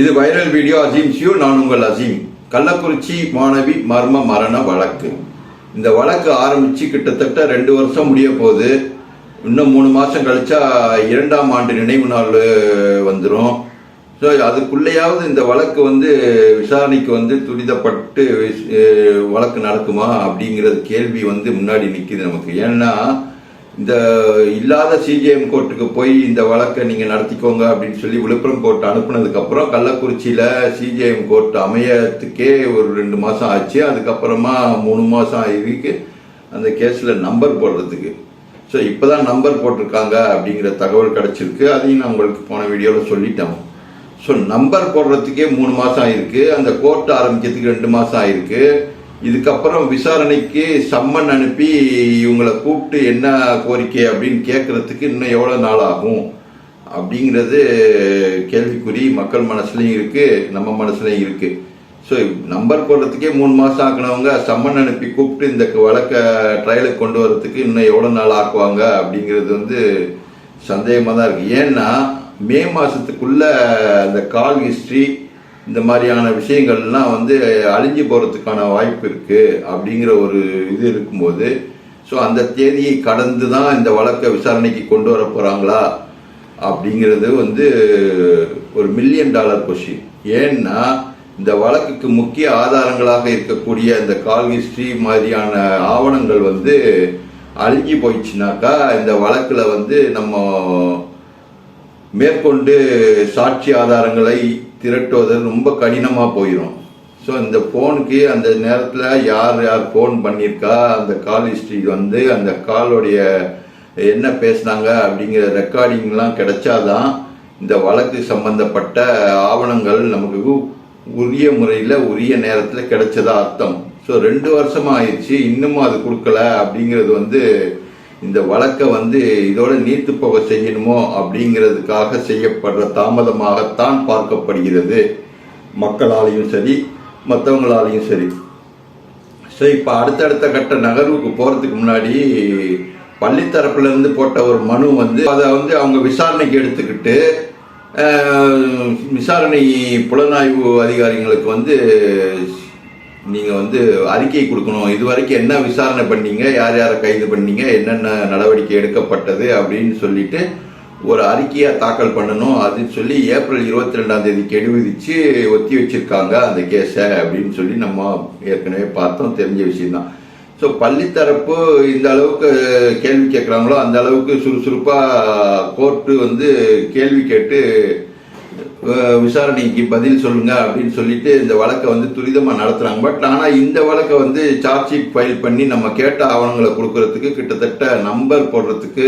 இது viral video Azeem see you நான் உங்கள் அசீம் கள்ளக்குறிச்சி மாணவி மர்ம மரண வழக்கு. இந்த வழக்கு ஆரம்பிச்சு கிட்டத்தட்ட ரெண்டு வருஷம் முடிய போகுது. இன்னும் மூணு மாசம் கழிச்சா இரண்டாம் ஆண்டு நினைவு நாள் வந்துடும் ஸோ அதுக்குள்ளேயாவது இந்த வழக்கு வந்து விசாரணைக்கு வந்து துரிதப்பட்டு வழக்கு நடக்குமா அப்படிங்கிறது கேள்வி வந்து முன்னாடி நிற்கிது நமக்கு. ஏன்னா இந்த இல்லாத சிஜிஎம் கோர்ட்டுக்கு போய் இந்த வழக்கை நீங்கள் நடத்திக்கோங்க அப்படின்னு சொல்லி விழுப்புரம் கோர்ட் அனுப்புனதுக்கு அப்புறம் கள்ளக்குறிச்சியில் சிஜிஎம் கோர்ட் அமையத்துக்கே ஒரு ரெண்டு மாதம் ஆச்சு. அதுக்கப்புறமா மூணு மாதம் ஆகிக்கு அந்த கேஸில் நம்பர் போடுறதுக்கு. ஸோ இப்போ தான் நம்பர் போட்டிருக்காங்க அப்படிங்கிற தகவல் கிடச்சிருக்கு. அதையும் நான் உங்களுக்கு போன வீடியோவில் சொல்லிட்டேன். ஸோ நம்பர் போடுறதுக்கே மூணு மாதம் ஆயிருக்கு. அந்த கோர்ட் ஆரம்பிக்கிறதுக்கு ரெண்டு மாதம் ஆயிருக்கு. இதுக்கப்புறம் விசாரணைக்கு சம்மன் அனுப்பி இவங்களை கூப்பிட்டு என்ன கோரிக்கை அப்படின்னு கேட்கறதுக்கு இன்னும் எவ்வளோ நாள் ஆகும்? அப்படிங்கிறது கேள்விக்குறி மக்கள் மனசுலையும் இருக்குது நம்ம மனசுலையும் இருக்குது ஸோ நம்பர் போடுறதுக்கே மூணு மாதம் ஆக்கினவங்க சம்மன் அனுப்பி கூப்பிட்டு இந்த வழக்கை ட்ரையலுக்கு கொண்டு வரதுக்கு இன்னும் எவ்வளோ நாள் ஆக்குவாங்க அப்படிங்கிறது வந்து சந்தேகமாக தான் இருக்குது ஏன்னா மே மாதத்துக்குள்ளே அந்த கால் ஹிஸ்ட்ரி இந்த மாதிரியான விஷயங்கள்லாம் வந்து அழிஞ்சு போகிறதுக்கான வாய்ப்பு இருக்குது அப்படிங்கிற ஒரு இது இருக்கும்போது ஸோ அந்த தேதியை கடந்து தான் இந்த வழக்கை விசாரணைக்கு கொண்டு வர போகிறாங்களா அப்படிங்கிறது வந்து ஒரு மில்லியன் டாலர் கொஷின் ஏன்னா இந்த வழக்குக்கு முக்கிய ஆதாரங்களாக இருக்கக்கூடிய இந்த கால் ஹிஸ்ட்ரி மாதிரியான ஆவணங்கள் வந்து அழிஞ்சு போயிடுச்சுனாக்கா இந்த வழக்கில் வந்து நம்ம மேற்கொண்டு சாட்சி ஆதாரங்களை திரட்டுவது ரொம்ப கடினமாக போயிடும் ஸோ இந்த ஃபோனுக்கு அந்த நேரத்தில் யார் யார் ஃபோன் பண்ணியிருக்கா? அந்த கால் ஹிஸ்ட்ரி வந்து அந்த காலோடைய என்ன பேசுனாங்க அப்படிங்கிற ரெக்கார்டிங்லாம் கிடைச்சாதான் இந்த வழக்கு சம்பந்தப்பட்ட ஆவணங்கள் நமக்கு உரிய முறையில் உரிய நேரத்தில் கிடைச்சதா அர்த்தம். ஸோ ரெண்டு வருஷமாக ஆயிடுச்சு இன்னமும் அது கொடுக்கல அப்படிங்கிறது வந்து இந்த வழக்கை வந்து இதோட நீர்த்து போக செய்யணுமோ அப்படிங்கிறதுக்காக செய்யப்படுற தாமதமாகத்தான் பார்க்கப்படுகிறது. மக்களாலையும் சரி மற்றவங்களாலையும் சரி. ஸோ இப்போ அடுத்தடுத்த கட்ட நகர்வுக்கு போகிறதுக்கு முன்னாடி பள்ளி தரப்புல இருந்து போட்ட ஒரு மனு வந்து அதை வந்து அவங்க விசாரணைக்கு எடுத்துக்கிட்டு விசாரணை புலனாய்வு அதிகாரிகளுக்கு வந்து நீங்கள் வந்து அறிக்கை கொடுக்கணும். இது வரைக்கும் என்ன விசாரணை பண்ணீங்க? யார் யாரை கைது பண்ணீங்க? என்னென்ன நடவடிக்கை எடுக்கப்பட்டது? அப்படின்னு சொல்லிட்டு ஒரு அறிக்கையாக தாக்கல் பண்ணணும். அப்படின்னு சொல்லி ஏப்ரல் இருபத்தி ரெண்டாம் தேதி கெடு விதிச்சு ஒத்தி வச்சிருக்காங்க அந்த கேஸை அப்படின்னு சொல்லி நம்ம ஏற்கனவே பார்த்தோம். தெரிஞ்ச விஷயம்தான். ஸோ பள்ளித்தரப்பு இந்த அளவுக்கு கேள்வி கேட்குறாங்களோ அந்த அளவுக்கு சுறுசுறுப்பாக கோர்ட்டு வந்து கேள்வி கேட்டு விசாரணைக்கு பதில் சொல்லுங்க அப்படின்னு சொல்லிட்டு இந்த வழக்கை வந்து துரிதமாக நடத்துறாங்க. பட் ஆனால் இந்த வழக்கை வந்து சார்ஜ் ஷீட் ஃபைல் பண்ணி நம்ம கேட்ட ஆவணங்களை கொடுக்கறதுக்கு கிட்டத்தட்ட நம்பர் போடுறதுக்கு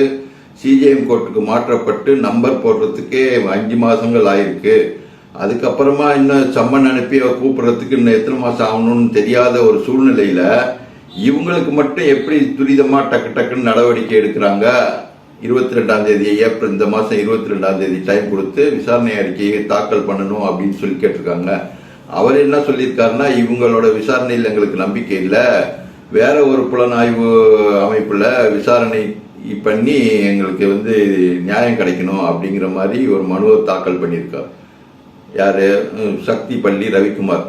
சிஜிஎம் கோர்ட்டுக்கு மாற்றப்பட்டு நம்பர் போடுறதுக்கே அஞ்சு மாதங்கள் ஆயிருக்கு. அதுக்கப்புறமா இன்னும் சம்மன் அனுப்பி கூப்பிட்றதுக்கு கூப்பிடுறதுக்கு இன்னும் எத்தனை மாதம் ஆகணும்னு தெரியாத ஒரு சூழ்நிலையில் இவங்களுக்கு மட்டும் எப்படி துரிதமாக டக்கு டக்குன்னு நடவடிக்கை எடுக்கிறாங்க? இருபத்தி ரெண்டாம் தேதி ஏப்ரல் இந்த மாதம் இருபத்தி ரெண்டாம் தேதி டைம் கொடுத்து விசாரணை அறிக்கையை தாக்கல் பண்ணணும் அப்படின்னு சொல்லி கேட்டிருக்காங்க. அவர் என்ன சொல்லியிருக்காருன்னா இவங்களோட விசாரணையில் எங்களுக்கு நம்பிக்கை இல்லை. வேற ஒரு புலனாய்வு அமைப்பில் விசாரணை பண்ணி எங்களுக்கு வந்து நியாயம் கிடைக்கணும் அப்படிங்கிற மாதிரி ஒரு மனுவை தாக்கல் பண்ணியிருக்கார். யார்? சக்தி பள்ளி ரவிக்குமார்.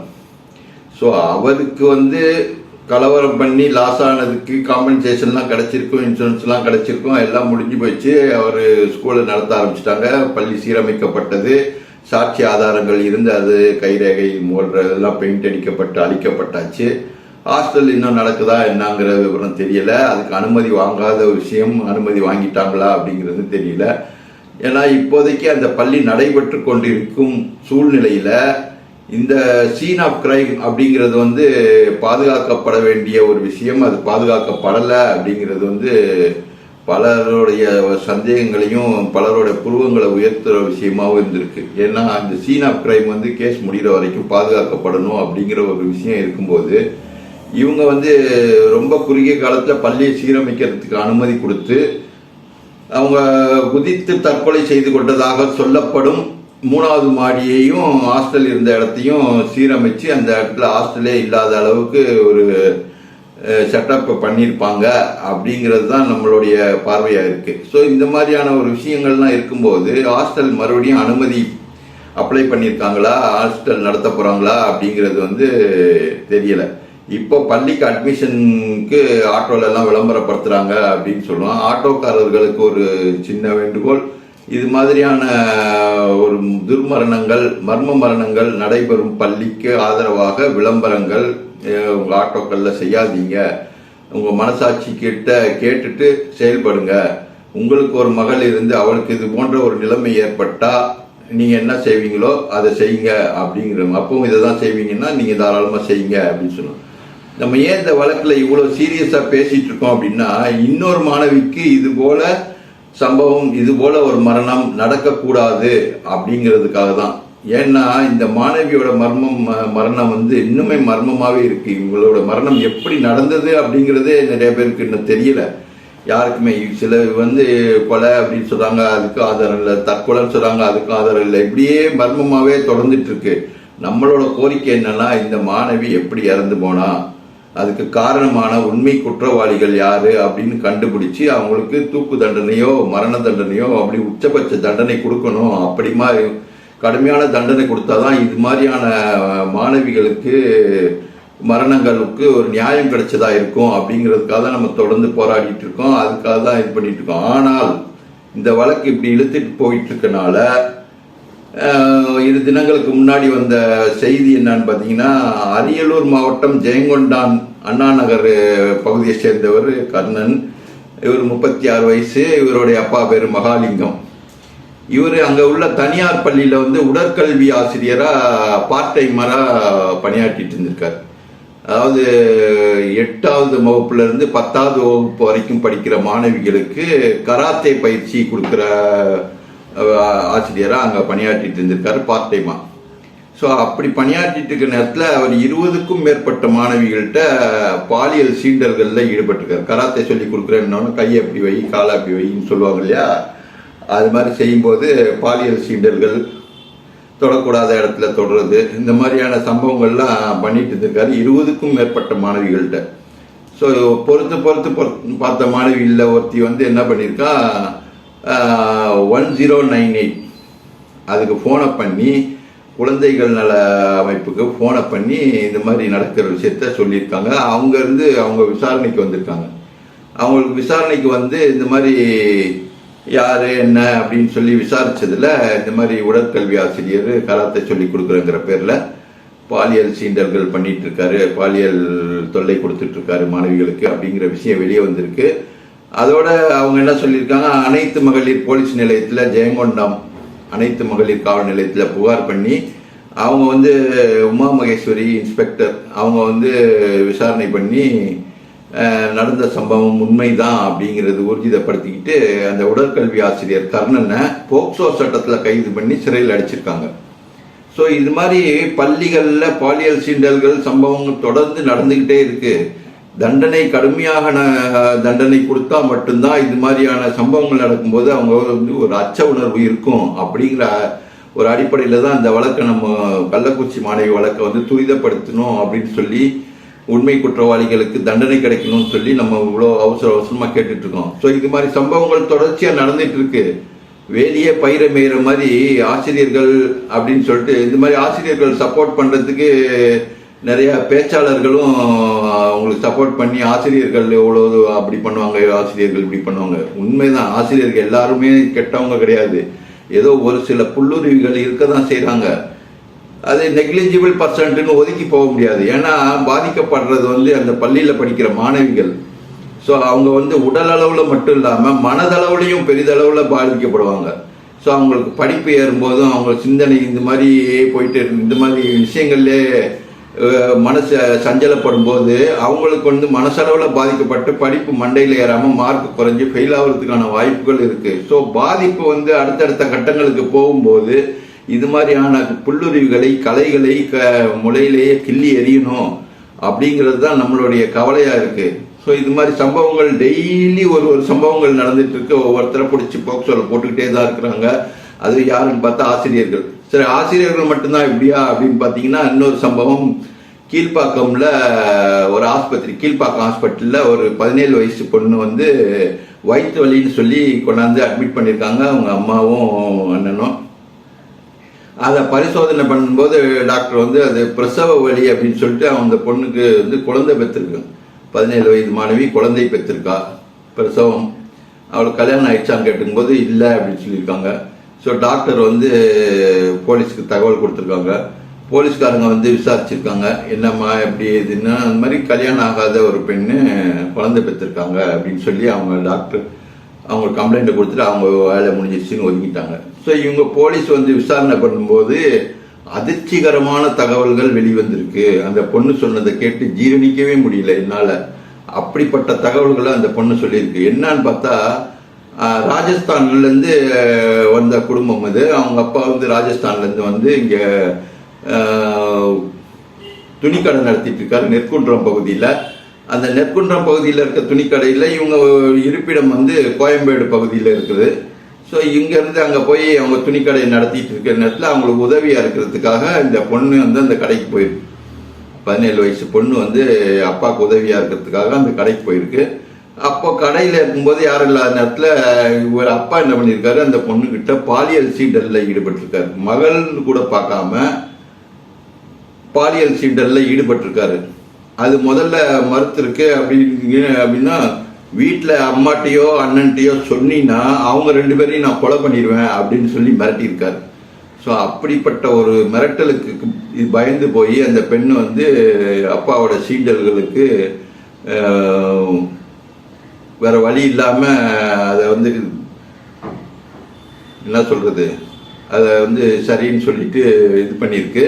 ஸோ அவருக்கு வந்து கலவரம் பண்ணி லாஸ் ஆனதுக்கு காம்பன்சேஷன்லாம் கிடச்சிருக்கும் இன்சூரன்ஸ்லாம் கிடச்சிருக்கும் எல்லாம் முடிஞ்சு போயிடுச்சு அவர் ஸ்கூலை நடத்த ஆரம்பிச்சிட்டாங்க. பள்ளி சீரமைக்கப்பட்டது. சாட்சி ஆதாரங்கள் இருந்து அது கைரேகை மூடுறதெல்லாம் பெயிண்ட் அடிக்கப்பட்டு அழிக்கப்பட்டாச்சு. ஹாஸ்டல் இன்னும் நடக்குதா என்னங்கிற விவரம் தெரியல. அதுக்கு அனுமதி வாங்காத விஷயம் அனுமதி வாங்கிட்டாங்களா அப்படிங்கிறது தெரியல. ஏன்னா இப்போதைக்கு அந்த பள்ளி நடைபெற்று கொண்டிருக்கும் சூழ்நிலையில இந்த சீன் ஆஃப் கிரைம் அப்படிங்கிறது வந்து பாதுகாக்கப்பட வேண்டிய ஒரு விஷயம். அது பாதுகாக்கப்படலை அப்படிங்கிறது வந்து பலருடைய சந்தேகங்களையும் பலருடைய புருவங்களை உயர்த்துற விஷயமாகவும் இருந்திருக்கு. ஏன்னா அந்த சீன் ஆஃப் கிரைம் வந்து கேஸ் முடிகிற வரைக்கும் பாதுகாக்கப்படணும் அப்படிங்கிற ஒரு விஷயம் இருக்கும்போது இவங்க வந்து ரொம்ப குறுகிய காலத்தில் பள்ளியை சீரமைக்கிறதுக்கு அனுமதி கொடுத்து அவங்க குதித்து தற்கொலை செய்து கொண்டதாக சொல்லப்படும் மூணாவது மாடியையும் ஹாஸ்டல் இருந்த இடத்தையும் சீரமைச்சு அந்த இடத்துல ஹாஸ்டலே இல்லாத அளவுக்கு ஒரு செட்டப் பண்ணியிருப்பாங்க அப்படிங்கிறது தான் நம்மளுடைய பார்வையாக இருக்குது ஸோ இந்த மாதிரியான ஒரு விஷயங்கள்லாம் இருக்கும்போது ஹாஸ்டல் மறுபடியும் அனுமதி அப்ளை பண்ணியிருக்காங்களா ஹாஸ்டல் நடத்த போகிறாங்களா அப்படிங்கிறது வந்து தெரியலை. இப்போ பள்ளிக்கு அட்மிஷனுக்கு ஆட்டோலெல்லாம் விளம்பரப்படுத்துகிறாங்க அப்படின்னு சொல்லுவோம் ஆட்டோக்காரர்களுக்கு ஒரு சின்ன வேண்டுகோள். இது மாதிரியான ஒரு துர்மரணங்கள் மர்ம மரணங்கள் நடைபெறும் பள்ளிக்கு ஆதரவாக விளம்பரங்கள் அஹ், உங்க ஆட்டோக்கள்ல செய்யாதீங்க. உங்க மனசாட்சி கிட்ட கேட்டுட்டு செயல்படுங்க. உங்களுக்கு ஒரு மகள் இருந்து அவளுக்கு இது போன்ற ஒரு நிலைமை ஏற்பட்டா நீங்க என்ன செய்வீங்களோ அதை செய்யுங்க அப்படிங்கிற அப்பவும் இதை தான் செய்வீங்கன்னா நீங்க தாராளமா செய்யுங்க அப்படின்னு சொல்லுவோம் நம்ம ஏன் இந்த வழக்குல இவ்வளவு சீரியஸா பேசிட்டு இருக்கோம் அப்படின்னா இன்னொரு மாணவிக்கு இது போல சம்பவம் இது போல ஒரு மரணம் நடக்கக்கூடாது அப்படிங்கிறதுக்காக தான் ஏன்னா இந்த மாணவியோட மர்மம் ம- மரணம் வந்து இன்னுமே மர்மமாகவே இருக்கு. இவங்களோட மரணம் எப்படி நடந்தது அப்படிங்கிறதே நிறைய பேருக்கு இன்னும் தெரியல. யாருக்குமே சில வந்து கொலை அப்படின்னு சொல்றாங்க அதுக்கு ஆதாரம் இல்லை. தற்கொலைன்னு சொல்றாங்க அதுக்கு ஆதாரம் இல்லை. இப்படியே மர்மமாகவே தொடர்ந்துட்டு இருக்கு. நம்மளோட கோரிக்கை என்னன்னா இந்த மாணவி எப்படி இறந்து போனா அதுக்கு காரணமான உண்மை குற்றவாளிகள் யாரு அப்படின்னு கண்டுபிடிச்சு அவங்களுக்கு தூக்கு தண்டனையோ மரண தண்டனையோ அப்படி உச்சபட்ச தண்டனை கொடுக்கணும். அப்படி மாதிரி கடுமையான தண்டனை கொடுத்தாதான் இது மாதிரியான மாணவிகளுக்கு மரணங்களுக்கு ஒரு நியாயம் கிடைச்சதா இருக்கும் அப்படிங்கிறதுக்காக தான் நம்ம தொடர்ந்து போராடிட்டு இருக்கோம். அதுக்காக தான் இது பண்ணிட்டு இருக்கோம். ஆனால் இந்த வழக்கு இப்படி இழுத்துட்டு போயிட்டு இருக்கனால இரு தினங்களுக்கு முன்னாடி வந்த செய்தி என்னன்னு பார்த்தீங்கன்னா அரியலூர் மாவட்டம் ஜெயங்கொண்டான் அண்ணா நகர் பகுதியை சேர்ந்தவர் கர்ணன். இவர் முப்பத்தி ஆறு வயசு இவருடைய அப்பா பேர் மகாலிங்கம். இவர் அங்கே உள்ள தனியார் பள்ளியில் வந்து உடற்கல்வி ஆசிரியராக பார்ட் டைமராக பணியாற்றிட்டு இருந்திருக்காரு. அதாவது எட்டாவது வகுப்புலேருந்து பத்தாவது வகுப்பு வரைக்கும் படிக்கிற மாணவிகளுக்கு கராத்தே பயிற்சி கொடுக்குற ஆசிரியராக அங்கே பணியாற்றிட்டு இருந்திருக்காரு பார்ட் டைமாக ஸோ அப்படி பணியாற்றிட்டு இருக்க நேரத்தில் அவர் இருபதுக்கும் மேற்பட்ட மாணவிகள்கிட்ட பாலியல் சீண்டல்களில் ஈடுபட்டிருக்கார். கராத்தே சொல்லி கொடுக்குறேன்னு கையை அப்படி வை காலை அப்படி வைன்னு சொல்லுவாங்க இல்லையா? அது மாதிரி செய்யும்போது பாலியல் சீண்டல்கள் தொடக்கூடாத இடத்துல தொடுறது இந்த மாதிரியான சம்பவங்கள்லாம் பண்ணிட்டு இருந்திருக்காரு இருபதுக்கும் மேற்பட்ட மாணவிகள்கிட்ட. ஸோ பொறுத்து பொறுத்து பொறுத்து பார்த்த மாணவியில் ஒருத்தி வந்து என்ன பண்ணியிருக்கா? ஒன் ஜீரோ நைன் எயிட் அதுக்கு ஃபோனை பண்ணி குழந்தைகள் நல அமைப்புக்கு ஃபோனை பண்ணி இந்த மாதிரி நடக்கிற விஷயத்த சொல்லியிருக்காங்க. அவங்க இருந்து அவங்க விசாரணைக்கு வந்திருக்காங்க. அவங்களுக்கு விசாரணைக்கு வந்து இந்த மாதிரி யார் என்ன அப்படின்னு சொல்லி விசாரித்ததில் இந்த மாதிரி உடற்கல்வி ஆசிரியர் கராத்தை சொல்லி கொடுக்குறங்கிற பேரில் பாலியல் சீண்டல்கள் பண்ணிகிட்ருக்காரு பாலியல் தொல்லை கொடுத்துட்ருக்காரு மாணவிகளுக்கு அப்படிங்கிற விஷயம் வெளியே வந்திருக்கு. அதோட அவங்க என்ன சொல்லியிருக்காங்க? அனைத்து மகளிர் போலீஸ் நிலையத்தில் ஜெயங்கொண்டம் அனைத்து மகளிர் காவல் நிலையத்தில் புகார் பண்ணி அவங்க வந்து உமா மகேஸ்வரி இன்ஸ்பெக்டர் அவங்க வந்து விசாரணை பண்ணி நடந்த சம்பவம் உண்மைதான் அப்படிங்கிறது ஊர்ஜிதப்படுத்திக்கிட்டு அந்த உடற்கல்வி ஆசிரியர் கர்ணனை போக்சோ சட்டத்தில் கைது பண்ணி சிறையில் அடிச்சிருக்காங்க. ஸோ இது மாதிரி பள்ளிகளில் பாலியல் சீண்டல்கள் சம்பவங்கள் தொடர்ந்து நடந்துக்கிட்டே இருக்குது தண்டனை கடுமையாக தண்டனை கொடுத்தா மட்டும்தான் இது மாதிரியான சம்பவங்கள் நடக்கும்போது அவங்க வந்து ஒரு அச்ச உணர்வு இருக்கும் அப்படிங்கிற ஒரு அடிப்படையில் தான் இந்த வழக்கை நம்ம கள்ளக்குறிச்சி மாணவி வழக்கை வந்து துரிதப்படுத்தணும் அப்படின்னு சொல்லி உண்மை குற்றவாளிகளுக்கு தண்டனை கிடைக்கணும்னு சொல்லி நம்ம இவ்வளோ அவசர அவசரமாக கேட்டுட்ருக்கோம். ஸோ இது மாதிரி சம்பவங்கள் தொடர்ச்சியாக நடந்துட்டு இருக்கு வேலியே பயிர மேயிற மாதிரி ஆசிரியர்கள் அப்படின்னு சொல்லிட்டு இந்த மாதிரி ஆசிரியர்கள் சப்போர்ட் பண்ணுறதுக்கு நிறைய பேச்சாளர்களும் அவங்களுக்கு சப்போர்ட் பண்ணி ஆசிரியர்கள் எவ்வளோ அப்படி பண்ணுவாங்க ஆசிரியர்கள் இப்படி பண்ணுவாங்க. உண்மைதான். ஆசிரியர்கள் எல்லாருமே கெட்டவங்க கிடையாது. ஏதோ ஒரு சில புல்லுருவிகள் இருக்க தான் செய்கிறாங்க அது நெக்லிஜிபிள் பர்சன்ட்னு ஒதுக்கி போக முடியாது. ஏன்னா பாதிக்கப்படுறது வந்து அந்த பள்ளியில் படிக்கிற மாணவிகள். ஸோ அவங்க வந்து உடல் அளவில் மட்டும் இல்லாமல் மனதளவுலையும் பெரிதளவில் பாதிக்கப்படுவாங்க. ஸோ அவங்களுக்கு படிப்பு ஏறும்போதும் அவங்க சிந்தனை இந்த மாதிரி போயிட்டு இந்த மாதிரி விஷயங்கள்லேயே மனசு சஞ்சலப்படும் போது அவங்களுக்கு வந்து மனசளவில் பாதிக்கப்பட்டு படிப்பு மண்டையில் ஏறாமல் மார்க் குறைஞ்சி ஃபெயில் ஆகிறதுக்கான வாய்ப்புகள் இருக்குது ஸோ பாதிப்பு வந்து அடுத்தடுத்த கட்டங்களுக்கு போகும்போது இது மாதிரியான புல்லுருவிகளை கலைகளை க முளையிலேயே கிள்ளி எறியணும் அப்படிங்கிறது தான் நம்மளுடைய கவலையாக இருக்குது ஸோ இது மாதிரி சம்பவங்கள் டெய்லி ஒரு ஒரு சம்பவங்கள் நடந்துட்டு இருக்கு. ஒவ்வொருத்தரை பிடிச்சி போக்சோல போட்டுக்கிட்டே தான் இருக்கிறாங்க. அது யாருன்னு பார்த்தா ஆசிரியர்கள். சில ஆசிரியர்கள் மட்டும்தான் இப்படியா அப்படின்னு பார்த்தீங்கன்னா இன்னொரு சம்பவம். கீழ்ப்பாக்கம்ல ஒரு ஆஸ்பத்திரி கீழ்ப்பாக்கம் ஹாஸ்பிட்டலில் ஒரு பதினேழு வயசு பொண்ணு வந்து வயிற்று வலின்னு சொல்லி கொண்டாந்து அட்மிட் பண்ணியிருக்காங்க அவங்க அம்மாவும் அண்ணனும். அதை பரிசோதனை பண்ணும்போது டாக்டர் வந்து அது பிரசவ வலி அப்படின்னு சொல்லிட்டு அந்த பொண்ணுக்கு வந்து குழந்தை பெற்றிருக்கு. பதினேழு வயது மாணவி குழந்தை பெற்றிருக்கா. பிரசவம். அவளுக்கு கல்யாணம் ஆயிடுச்சான்னு கேட்டுக்கும்போது இல்லை அப்படின்னு சொல்லியிருக்காங்க. ஸோ டாக்டர் வந்து போலீஸ்க்கு தகவல் கொடுத்துருக்காங்க. போலீஸ்காரங்க வந்து விசாரிச்சிருக்காங்க. என்னம்மா எப்படி இதுன்னா அந்த மாதிரி கல்யாணம் ஆகாத ஒரு பெண்ணு குழந்தை பெற்றிருக்காங்க அப்படின்னு சொல்லி அவங்க டாக்டர் அவங்க கம்ப்ளைண்ட்டை கொடுத்துட்டு அவங்க வேலை முடிஞ்சிருச்சுன்னு ஒதுங்கிட்டாங்க ஸோ இவங்க போலீஸ் வந்து விசாரணை பண்ணும்போது அதிர்ச்சிகரமான தகவல்கள் வெளிவந்திருக்கு. அந்த பொண்ணு சொன்னதை கேட்டு ஜீரணிக்கவே முடியல என்னால். அப்படிப்பட்ட தகவல்களை அந்த பொண்ணு சொல்லியிருக்கு. என்னன்னு பார்த்தா ராஜஸ்தான்லேருந்து வந்த குடும்பம் இது அவங்க அப்பா வந்து ராஜஸ்தான்லேருந்து வந்து இங்கே துணிக்கடை நடத்திட்டு இருக்காரு நெற்குன்றம் பகுதியில். அந்த நெற்குன்றம் பகுதியில் இருக்க துணிக்கடையில் இவங்க இருப்பிடம் வந்து கோயம்பேடு பகுதியில் இருக்குது. ஸோ இங்கேருந்து அங்கே போய் அவங்க துணிக்கடை நடத்திட்டு இருக்கிற நேரத்தில் அவங்களுக்கு உதவியாக இருக்கிறதுக்காக இந்த பொண்ணு வந்து அந்த கடைக்கு போயிருக்கு. பதினேழு வயசு பொண்ணு வந்து அப்பாவுக்கு உதவியாக இருக்கிறதுக்காக அந்த கடைக்கு போயிருக்கு. அப்போ கடையில் இருக்கும்போது யாரும் இல்லாத நேரத்தில் இவர் அப்பா என்ன பண்ணியிருக்காரு அந்த பொண்ணுக்கிட்ட பாலியல் சீண்டலில் ஈடுபட்டிருக்காரு. மகள்னு கூட பார்க்காம பாலியல் சீண்டலில் ஈடுபட்டிருக்காரு. அது முதல்ல மறுத்துருக்கு அப்படின்னு அப்படின்னா வீட்டில் அம்மாட்டையோ அண்ணன்ட்டையோ சொன்னீங்கன்னா அவங்க ரெண்டு பேரையும் நான் கொலை பண்ணிடுவேன் அப்படின்னு சொல்லி மிரட்டியிருக்காரு. ஸோ அப்படிப்பட்ட ஒரு மிரட்டலுக்கு பயந்து போய் அந்த பெண் வந்து அப்பாவோட சீண்டல்களுக்கு வேற வழி இல்லாமல் அதை வந்து என்ன சொல்றது? அதை வந்து சரின்னு சொல்லிட்டு இது பண்ணியிருக்கு.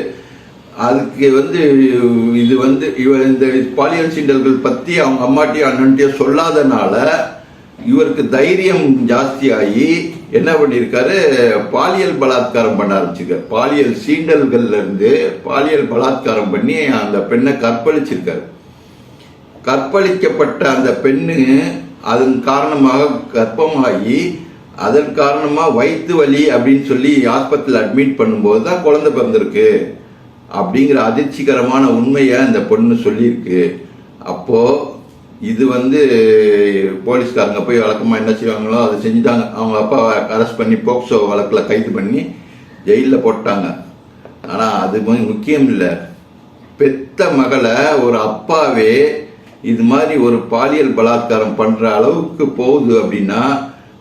அதுக்கு வந்து இது வந்து இவ இந்த பாலியல் சீண்டல்கள் பற்றி அவங்க அம்மாட்டையும் அண்ணன்ட்டியோ சொல்லாதனால இவருக்கு தைரியம் ஜாஸ்தியாகி என்ன பண்ணியிருக்காரு? பாலியல் பலாத்காரம் பண்ண ஆரம்பிச்சிருக்காரு. பாலியல் சீண்டல்கள்ல இருந்து பாலியல் பலாத்காரம் பண்ணி அந்த பெண்ணை கற்பழிச்சிருக்காரு. கற்பழிக்கப்பட்ட அந்த பெண்ணு அதன் காரணமாக கர்ப்பமாகி அதன் காரணமாக வயிற்று வலி அப்படின்னு சொல்லி ஆஸ்பத்திரியில் அட்மிட் பண்ணும்போது தான் குழந்தை பிறந்திருக்கு. அப்படிங்கிற அதிர்ச்சிகரமான உண்மையை அந்த பொண்ணு சொல்லியிருக்கு. அப்போது இது வந்து போலீஸ்காரங்க போய் வழக்கமாக என்ன செய்வாங்களோ அதை செஞ்சுட்டாங்க. அவங்க அப்பா அரெஸ்ட் பண்ணி போக்சோ வழக்கில் கைது பண்ணி ஜெயிலில் போட்டாங்க. ஆனால் அது முக்கியம் இல்லை. பெத்த மகளை ஒரு அப்பாவே இது மாதிரி ஒரு பாலியல் பலாத்காரம் பண்ணுற அளவுக்கு போகுது அப்படின்னா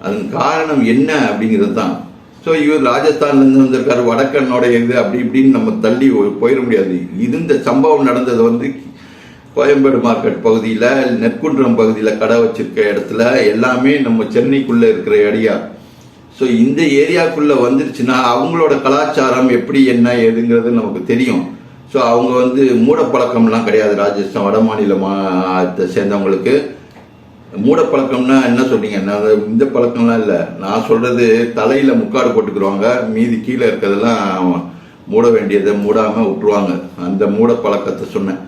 அதன் காரணம் என்ன அப்படிங்கிறது தான். ஸோ இவர் ராஜஸ்தான்லேருந்து வந்திருக்காரு வடக்கண்ணோட இது அப்படி இப்படின்னு நம்ம தள்ளி போயிட முடியாது. இது இந்த சம்பவம் நடந்தது வந்து கோயம்பேடு மார்க்கெட் பகுதியில் நெற்குன்றம் பகுதியில் கடை வச்சிருக்க இடத்துல எல்லாமே நம்ம சென்னைக்குள்ளே இருக்கிற ஏரியா. ஸோ இந்த ஏரியாக்குள்ளே வந்துருச்சுன்னா அவங்களோட கலாச்சாரம் எப்படி என்ன ஏதுங்கிறது நமக்கு தெரியும். ஸோ அவங்க வந்து மூடப்பழக்கம்லாம் கிடையாது ராஜஸ்தான் வட மாநிலத்தை சேர்ந்தவங்களுக்கு. மூடப்பழக்கம்னா என்ன சொல்றீங்க? நான் இந்த பழக்கம்லாம் இல்லை. நான் சொல்றது தலையில முக்காடு போட்டுக்கிறவங்க மீதி கீழே இருக்கிறதெல்லாம் மூட வேண்டியதை மூடாம விட்டுருவாங்க. அந்த மூட பழக்கத்தை சொன்னேன்.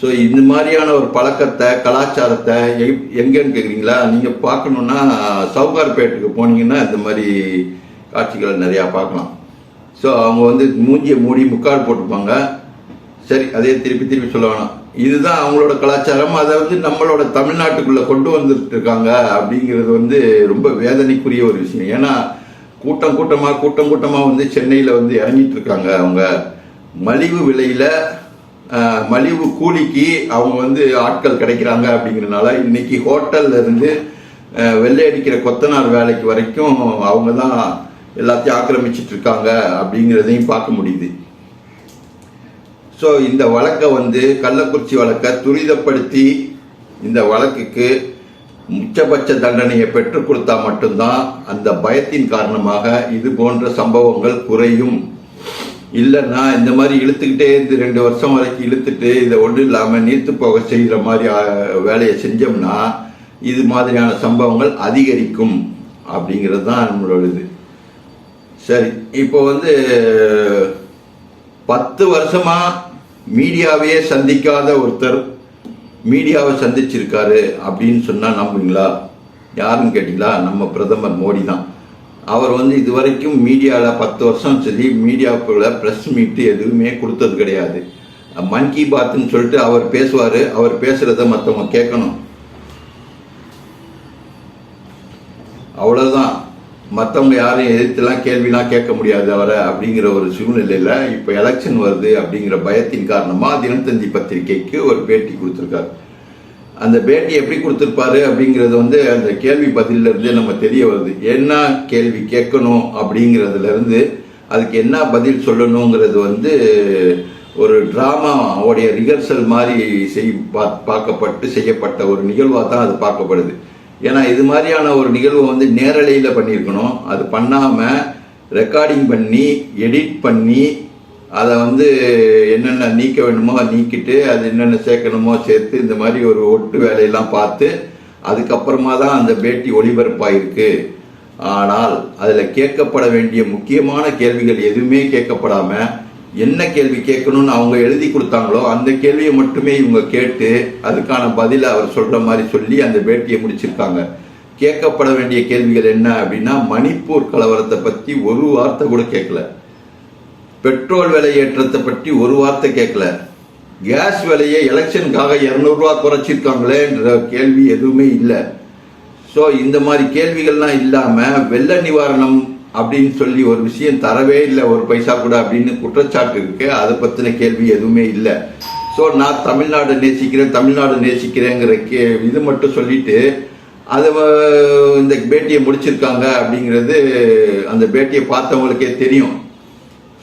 ஸோ இந்த மாதிரியான ஒரு பழக்கத்தை கலாச்சாரத்தை எங்கேன்னு எங்கன்னு கேட்குறீங்களா நீங்கள் பார்க்கணுன்னா சவுகார்பேட்டுக்கு போனீங்கன்னா இந்த மாதிரி காட்சிகளை நிறையா பார்க்கலாம். ஸோ அவங்க வந்து மூஞ்சியை மூடி முக்காடு போட்டுப்பாங்க. சரி அதே திருப்பி திருப்பி சொல்ல வேணாம். இதுதான் அவங்களோட கலாச்சாரம். அதை வந்து நம்மளோட தமிழ்நாட்டுக்குள்ள கொண்டு வந்துட்டு இருக்காங்க அப்படிங்கிறது வந்து ரொம்ப வேதனைக்குரிய ஒரு விஷயம். ஏன்னா கூட்டம் கூட்டமாக கூட்டம் கூட்டமாக வந்து சென்னையில் வந்து இறங்கிட்டு இருக்காங்க அவங்க. மலிவு விலையில மலிவு கூலிக்கு அவங்க வந்து ஆட்கள் கிடைக்கிறாங்க அப்படிங்கிறனால இன்னைக்கு ஹோட்டல்ல இருந்து வெள்ளை அடிக்கிற கொத்தனார் வேலைக்கு வரைக்கும் அவங்க தான் எல்லாத்தையும் ஆக்கிரமிச்சிட்டு இருக்காங்க அப்படிங்கிறதையும் பார்க்க முடியுது. ஸோ இந்த வழக்கை வந்து கள்ளக்குறிச்சி வழக்கை துரிதப்படுத்தி இந்த வழக்குக்கு உச்சபட்ச தண்டனையை பெற்றுக் கொடுத்தா மட்டும்தான் அந்த பயத்தின் காரணமாக இது போன்ற சம்பவங்கள் குறையும். இல்லைன்னா இந்த மாதிரி இழுத்துக்கிட்டே இருந்து ரெண்டு வருஷம் வரைக்கும் இழுத்துட்டு இதை ஒன்றும் இல்லாமல் நீர்த்து போக செய்கிற மாதிரி வேலையை செஞ்சோம்னா இது மாதிரியான சம்பவங்கள் அதிகரிக்கும் அப்படிங்கிறது தான் நம்மளோட இது. சரி இப்போ வந்து பத்து வருஷமாக மீடியாவையே சந்திக்காத ஒருத்தர் மீடியாவை சந்திச்சிருக்காரு அப்படின்னு சொன்னால் நம்புவீங்களா யாருன்னு கேட்டீங்களா? நம்ம பிரதமர் மோடி தான். அவர் வந்து இதுவரைக்கும் மீடியாவில் பத்து வருஷம் சரி மீடியாவுக்குள்ள ப்ரெஸ் மீட்டு எதுவுமே கொடுத்தது கிடையாது. மன் கி பாத்துன்னு சொல்லிட்டு அவர் பேசுவார். அவர் பேசுகிறத மற்றவங்க கேட்கணும். மற்றவங்க யாரையும் எதிர்த்துலாம் கேள்விலாம் கேட்க முடியாது அவரை அப்படிங்கிற ஒரு சூழ்நிலையில் இப்போ எலெக்ஷன் வருது அப்படிங்கிற பயத்தின் காரணமாக தினத்தந்தி பத்திரிகைக்கு ஒரு பேட்டி கொடுத்துருக்காரு. அந்த பேட்டி எப்படி கொடுத்துருப்பாரு அப்படிங்கிறது வந்து அந்த கேள்வி பதில்ல நம்ம தெரிய வருது. என்ன கேள்வி கேட்கணும் அப்படிங்கிறதுலேருந்து அதுக்கு என்ன பதில் சொல்லணுங்கிறது வந்து ஒரு டிராமாவுடைய ரிஹர்சல் மாதிரி செய் பா- பார்க்கப்பட்டு செய்யப்பட்ட ஒரு நிகழ்வாக தான் அது பார்க்கப்படுது. ஏன்னா இது மாதிரியான ஒரு நிகழ்வை வந்து நேரலையில் பண்ணியிருக்கணும். அது பண்ணாமல் ரெக்கார்டிங் பண்ணி எடிட் பண்ணி அதை வந்து என்னென்ன நீக்க வேணுமோ நீக்கிட்டு அது என்னென்ன சேர்க்கணுமோ சேர்த்து இந்த மாதிரி ஒரு ஒட்டு வேலையெல்லாம் பார்த்து அதுக்கப்புறமா தான் அந்த பேட்டி ஒளிபரப்பாயிருக்கு. ஆனால் அதில் கேட்கப்பட வேண்டிய முக்கியமான கேள்விகள் எதுவுமே கேட்கப்படாமல் என்ன கேள்வி கேட்கணும்னு அவங்க எழுதி கொடுத்தாங்களோ அந்த கேள்வியை மட்டுமே இவங்க கேட்டு அதுக்கான பதிலை அவர் சொல்கிற மாதிரி சொல்லி அந்த பேட்டியை முடிச்சிருக்காங்க. கேட்கப்பட வேண்டிய கேள்விகள் என்ன அப்படின்னா மணிப்பூர் கலவரத்தை பற்றி ஒரு வார்த்தை கூட கேட்கல. பெட்ரோல் விலை ஏற்றத்தை பற்றி ஒரு வார்த்தை கேட்கல. கேஸ் விலையை எலெக்ஷனுக்காக இரநூறுவா குறைச்சிருக்காங்களேன்ற கேள்வி எதுவுமே இல்லை. ஸோ இந்த மாதிரி கேள்விகள்லாம் இல்லாமல் வெள்ள நிவாரணம் அப்படின்னு சொல்லி ஒரு விஷயம் தரவே இல்லை ஒரு பைசா கூட அப்படின்னு குற்றச்சாட்டு இருக்கு. அதை பற்றின கேள்வி எதுவுமே இல்லை. ஸோ நான் தமிழ்நாடு நேசிக்கிறேன் தமிழ்நாடு நேசிக்கிறேங்கிற கே இது மட்டும் சொல்லிட்டு அதை இந்த பேட்டியை முடிச்சிருக்காங்க அப்படிங்கிறது அந்த பேட்டியை பார்த்தவங்களுக்கே தெரியும்.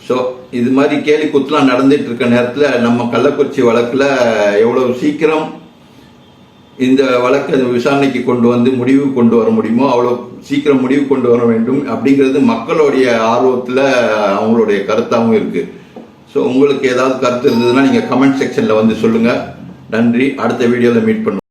ஸோ இது மாதிரி கேலி குத்துலாம் நடந்துட்டு இருக்க நேரத்தில் நம்ம கள்ளக்குறிச்சி வழக்கில் எவ்வளவு சீக்கிரம் இந்த வழக்கை விசாரணைக்கு கொண்டு வந்து முடிவு கொண்டு வர முடியுமோ அவ்வளோ சீக்கிரம் முடிவு கொண்டு வர வேண்டும் அப்படிங்கிறது மக்களுடைய ஆர்வத்தில் அவங்களுடைய கருத்தாகவும் இருக்குது ஸோ உங்களுக்கு ஏதாவது கருத்து இருந்ததுன்னா நீங்கள் கமெண்ட் செக்ஷனில் வந்து சொல்லுங்கள் நன்றி. அடுத்த வீடியோவில் மீட் பண்ணுவோம்.